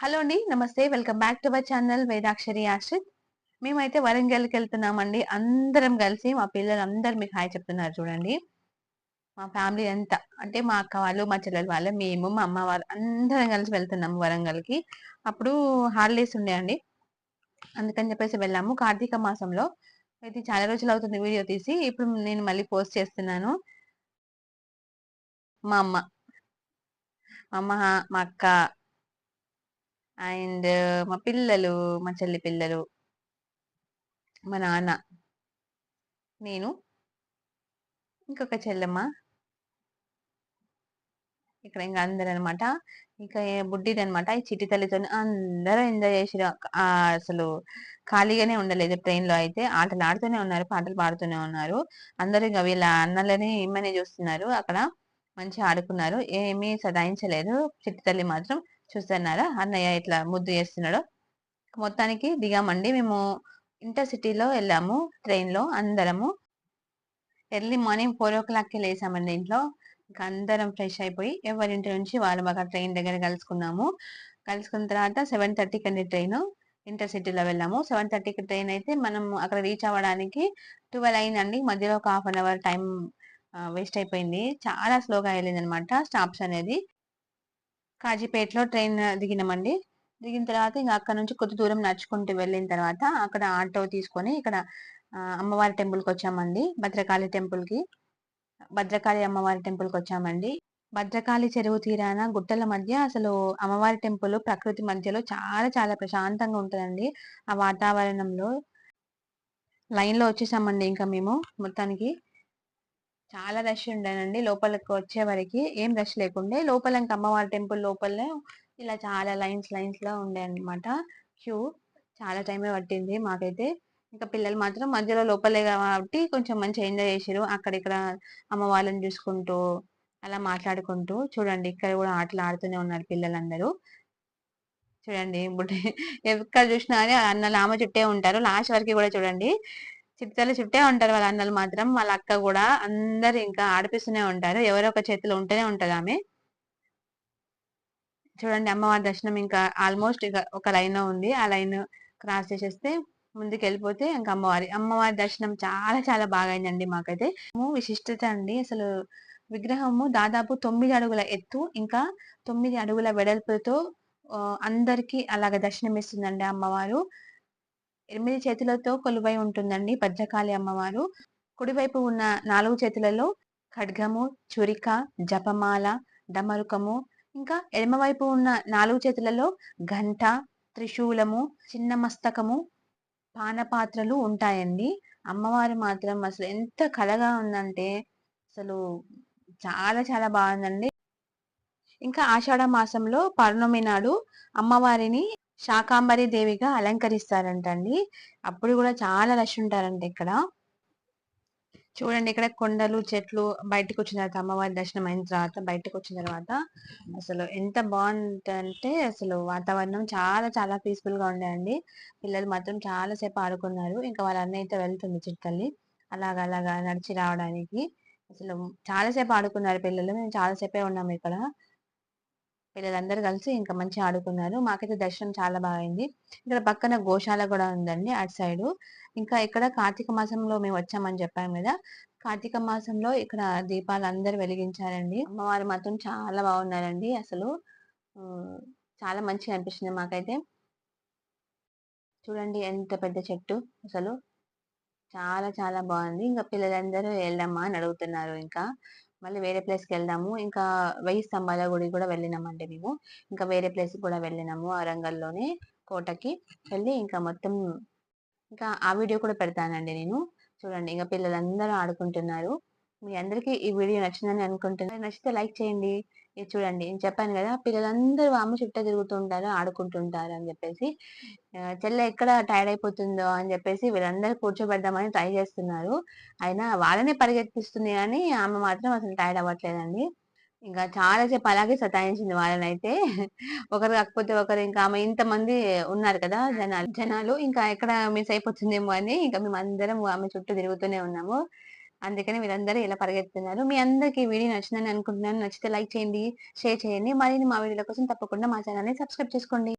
Hello అండి నమస్తే. Welcome back to our channel Vedakshari Ashrith మేమైతే వరంగల్కి వెళ్తున్నామండి. అందరం కలిసి మా పిల్లలు అందరు మీకు హాయ్ చెప్తున్నారు చూడండి. మా ఫ్యామిలీ అంతా అంటే మా అక్క వాళ్ళు మా చెల్లెలు వాళ్ళు మేము మా అమ్మ వాళ్ళు అందరం కలిసి వెళ్తున్నాము వరంగల్కి. అప్పుడు హాలిడేస్ ఉండే అండి అందుకని చెప్పేసి వెళ్ళాము. కార్తీక మాసంలో అయితే చాలా రోజులు అవుతుంది వీడియో తీసి. ఇప్పుడు నేను మళ్ళీ పోస్ట్ చేస్తున్నాను. మా అమ్మ మా అమ్మ మా అక్క అండ్ మా పిల్లలు మా చెల్లి పిల్లలు మా నాన్న నేను ఇంకొక చెల్లెమ్మ. ఇక్కడ ఇంకా అందరు అనమాట ఇంకా బుడ్డిది అనమాట ఈ చిట్టి తల్లితో అందరూ ఎంజాయ్ చేసిరు అసలు ఖాళీగానే ఉండలేదు ట్రైన్లో అయితే. ఆటలు ఆడుతూనే ఉన్నారు పాటలు పాడుతూనే ఉన్నారు. అందరూ ఇంకా వీళ్ళ అన్నలని ఏమని చూస్తున్నారు. అక్కడ మంచిగా ఆడుకున్నారు. ఏమీ సదాయించలేదు చిట్టి తల్లి మాత్రం చూస్తున్నారా? అన్నయ్య ఇట్లా ముద్దు చేస్తున్నాడు. మొత్తానికి దిగామండి. మేము ఇంటర్సిటీలో వెళ్ళాము ట్రైన్లో అందరము. ఎర్లీ మార్నింగ్ ఫోర్ ఓ క్లాక్కి లేసామండి ఇంట్లో. ఇంకా అందరం ఫ్రెష్ అయిపోయి ఎవరింటి నుంచి వాళ్ళు మాకు ట్రైన్ దగ్గర కలుసుకున్నాము. కలుసుకున్న తర్వాత సెవెన్ థర్టీకి అండి ట్రైన్. ఇంటర్సిటీలో వెళ్ళాము. సెవెన్ థర్టీకి ట్రైన్ అయితే మనం అక్కడ రీచ్ అవ్వడానికి ట్వెల్వ్ అయిందండి. మధ్యలో ఒక half an hour time waste అయిపోయింది. చాలా స్లోగా వెళ్ళింది అనమాట స్టాప్స్ అనేది. కాజీపేటలో ట్రైన్ దిగినామండి. దిగిన తర్వాత ఇంకా అక్కడ నుంచి కొద్ది దూరం నడుచుకుంటూ వెళ్ళిన తర్వాత అక్కడ ఆటో తీసుకొని ఇక్కడ అమ్మవారి టెంపుల్కి వచ్చామండి. భద్రకాళి టెంపుల్కి. భద్రకాళి అమ్మవారి టెంపుల్కి వచ్చామండి. భద్రకాళి చెరువు తీరాన గుట్టల మధ్య అసలు అమ్మవారి టెంపుల్ ప్రకృతి మధ్యలో చాలా చాలా ప్రశాంతంగా ఉంటుందండి. ఆ వాతావరణంలో. లైన్లో వచ్చేసామండి ఇంకా మేము మొత్తానికి. చాలా రష్ ఉండేనండి లోపలికి వచ్చే వరకు ఏం రష్ లేకుండే లోపల ఇంకా అమ్మవారి టెంపుల్ లోపలనే ఇలా చాలా లైన్స్ లైన్స్లో ఉండే అన్నమాట క్యూ చాలా టైమే పట్టింది మాకైతే. ఇంకా పిల్లలు మాత్రం మధ్యలో లోపలే కాబట్టి కొంచెం మంచిగా ఎంజాయ్ చేసారు అక్కడ ఇక్కడ అమ్మ వాళ్ళని చూసుకుంటూ అలా మాట్లాడుకుంటూ చూడండి ఇక్కడ కూడా ఆటలు ఆడుతూనే ఉన్నారు పిల్లలందరూ. చూడండి బుడ్డి ఎక్కడ చూసినా కానీ అన్న లామ చుట్టే ఉంటారు. లాస్ట్ వరకు కూడా చూడండి. చిట్టాలు చుట్టే ఉంటారు వాళ్ళ అన్నలు మాత్రం వాళ్ళ అక్క కూడా అందరు ఇంకా ఆడిపిస్తూనే ఉంటారు. ఎవరో ఒక చేతిలో ఉంటూనే ఉంటది ఆమె. చూడండి అమ్మవారి దర్శనం ఇంకా ఆల్మోస్ట్ ఇక ఒక లైన్ ఉంది. ఆ లైన్ క్రాస్ చేసేస్తే ముందుకు వెళ్ళిపోతే ఇంకా అమ్మవారి అమ్మవారి దర్శనం చాలా చాలా బాగా అయిందండి మాకైతే. విశిష్టత అండి. అసలు విగ్రహము దాదాపు తొమ్మిది అడుగుల ఎత్తు ఇంకా తొమ్మిది అడుగుల వెడల్పుతో అందరికీ అలాగ దర్శనం ఇస్తుందండి అమ్మవారు. ఎనిమిది చేతులతో కొలువై ఉంటుందండి భద్రకాళి అమ్మవారు. కుడివైపు ఉన్న నాలుగు చేతులలో ఖడ్గము చురిక జపమాల డమరుకము ఇంకా ఎడమవైపు ఉన్న నాలుగు చేతులలో గంట త్రిశూలము చిన్న మస్తకము పానపాత్రలు ఉంటాయండి. అమ్మవారు మాత్రం అసలు ఎంత కళగా ఉందంటే అసలు చాలా చాలా బాగుందండి. ఇంకా ఆషాఢ మాసంలో పౌర్ణమి నాడు అమ్మవారిని శాకాంబరి దేవిగా అలంకరిస్తారంటండి. అప్పుడు కూడా చాలా రష్ ఉంటారంట ఇక్కడ. చూడండి ఇక్కడ కొండలు చెట్లు బయటకు వచ్చిన తర్వాత అమ్మవారి దర్శనం అయిన తర్వాత బయటకు వచ్చిన తర్వాత అసలు ఎంత బాగుందంటే అసలు వాతావరణం చాలా చాలా పీస్ఫుల్గా ఉండేయండి పిల్లలు మాత్రం చాలా సేపు ఆడుకున్నారు. ఇంకా వాళ్ళ అన్న అయితే వెళ్తుంది చిట్టల్లి అలాగ అలాగా నడిచి రావడానికి. అసలు చాలాసేపు ఆడుకున్నారు పిల్లలు. మేము చాలాసేపే ఉన్నాము ఇక్కడ. పిల్లలందరూ కలిసి ఇంకా మంచిగా ఆడుకున్నారు. మాకైతే దర్శనం చాలా బాగైంది ఇక్కడ పక్కన గోశాల కూడా ఉందండి అటు సైడ్. ఇంకా ఇక్కడ కార్తీక మాసంలో మేము వచ్చామని చెప్పాము కదా. కార్తీక మాసంలో ఇక్కడ దీపాలు అందరూ వెలిగించారండి. అమ్మవారు మాత్రం చాలా బాగున్నారండి అసలు. చాలా మంచిగా అనిపించింది మాకైతే. చూడండి ఎంత పెద్ద చెట్టు అసలు. చాలా చాలా బాగుంది. ఇంకా పిల్లలందరూ వెళ్ళమ్మా అని అడుగుతున్నారు ఇంకా. మళ్ళీ వేరే ప్లేస్కి వెళ్దాము. ఇంకా వెయ్యి స్తంభాల గుడి కూడా వెళ్ళినామండి మేము. ఇంకా వేరే ప్లేస్ కూడా వెళ్ళినాము వరంగల్లోనే కోటకి. వెళ్ళి ఇంకా మొత్తం ఇంకా ఆ వీడియో కూడా పెడతానండి నేను. చూడండి ఇంకా పిల్లలందరూ ఆడుకుంటున్నారు. మీ అందరికీ ఈ వీడియో నచ్చిందని అనుకుంటున్నాను నచ్చితే లైక్ చేయండి. ఇది చూడండి. నేను చెప్పాను కదా పిల్లలందరూ అమ్మ చుట్టూ తిరుగుతుంటారు ఆడుకుంటుంటారు అని చెప్పేసి. చెల్లె ఎక్కడ టైర్డ్ అయిపోతుందో అని చెప్పేసి వీళ్ళందరూ కూర్చోబెడదామని ట్రై చేస్తున్నారు. అయినా వాళ్ళనే పరిగెత్తిస్తుంది కానీ ఆమె మాత్రం అసలు టైర్డ్ అవ్వట్లేదండి. ఇంకా చాలా సేపు అలాగే సతాయించింది వాళ్ళని అయితే ఒకరు కాకపోతే ఒకరు ఇంకా ఆమె ఇంతమంది ఉన్నారు కదా జనాలు. జనాలు ఇంకా ఎక్కడ మిస్ అయిపోతుందేమో అని ఇంకా మేము అందరం ఆమె చుట్టూ తిరుగుతూనే ఉన్నాము. అందుకని మీరందరూ ఇలా పరిగెత్తున్నారు మీ అందరికి వీడియో నచ్చిందని అనుకుంటున్నాను. నచ్చితే లైక్ చేయండి షేర్ చేయండి. మరిన్ని మా వీడియోల కోసం తప్పకుండా మా ఛానల్ని సబ్స్క్రైబ్ చేసుకోండి.